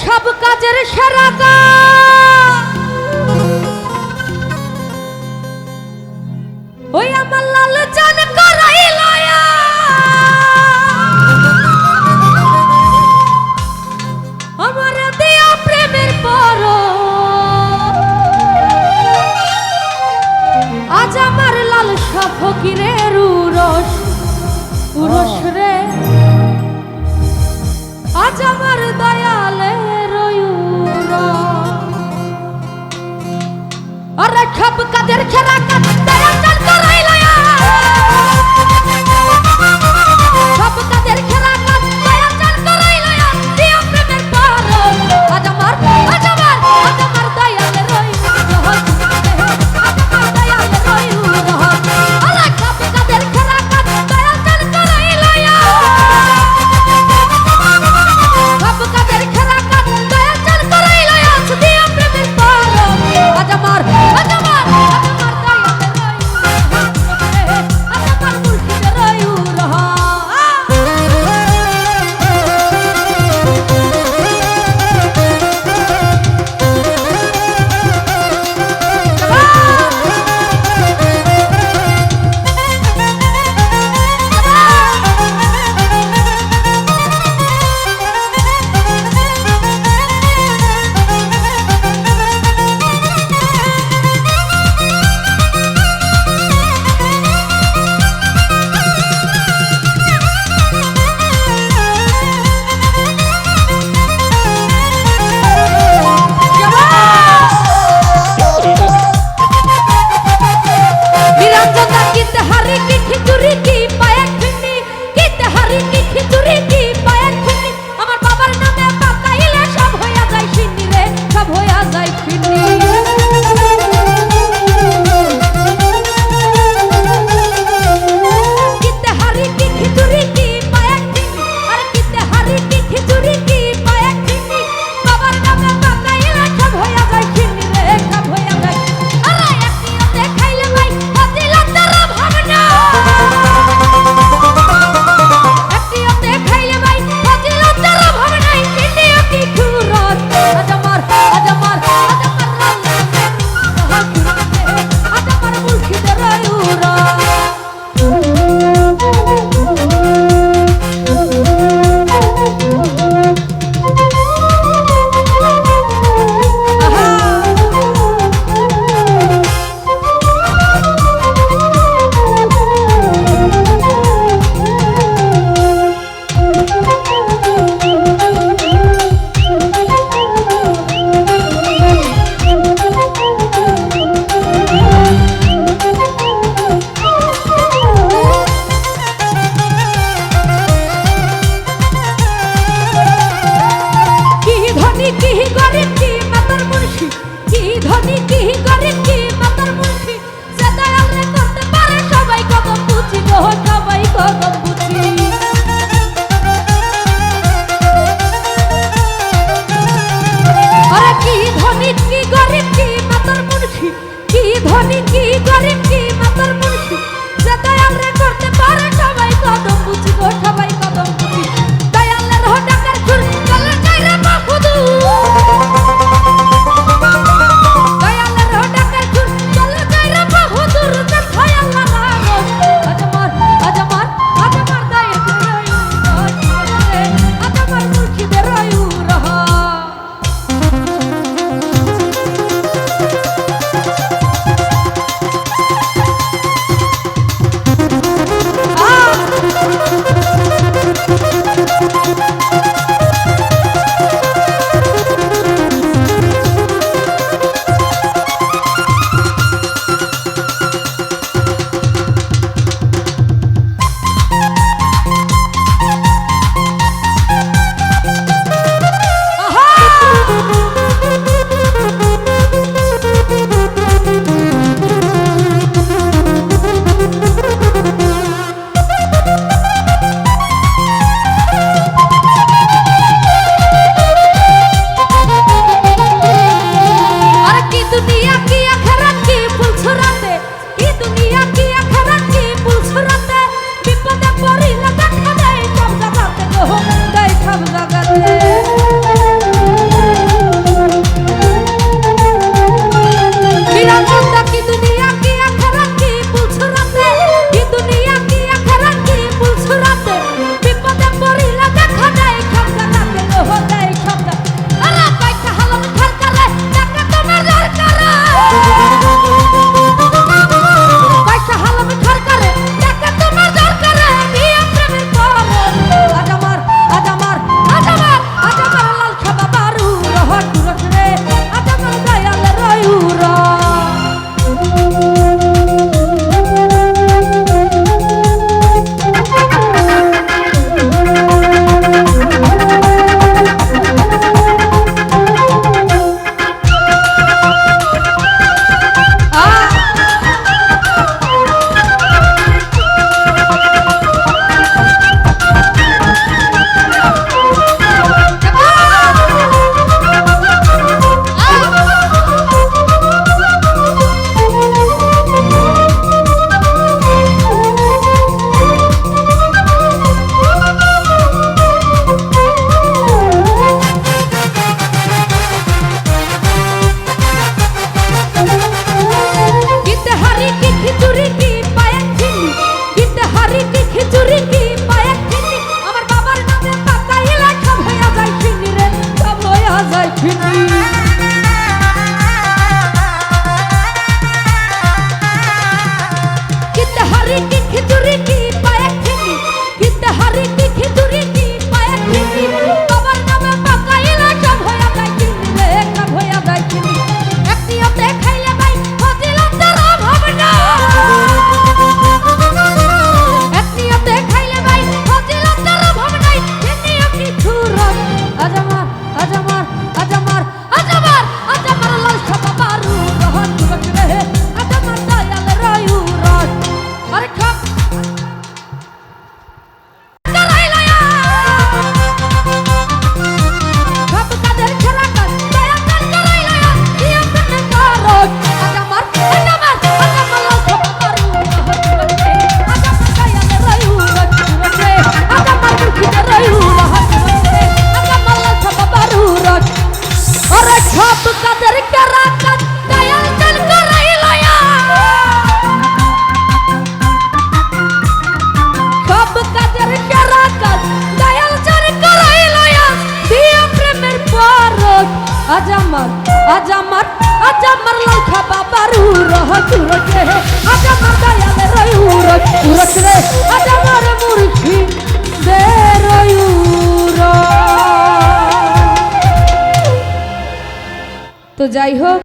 সব কাজের সেরা ওই আমার লাল চান করাই প্রেমের পর। আজ আমার লাল সব উরস। উরস গরিব কি মাতার মুর্খি কি ধনী কি গরিব কি মাতার মুর্খি উরহ রে উরহ তো যাই হোক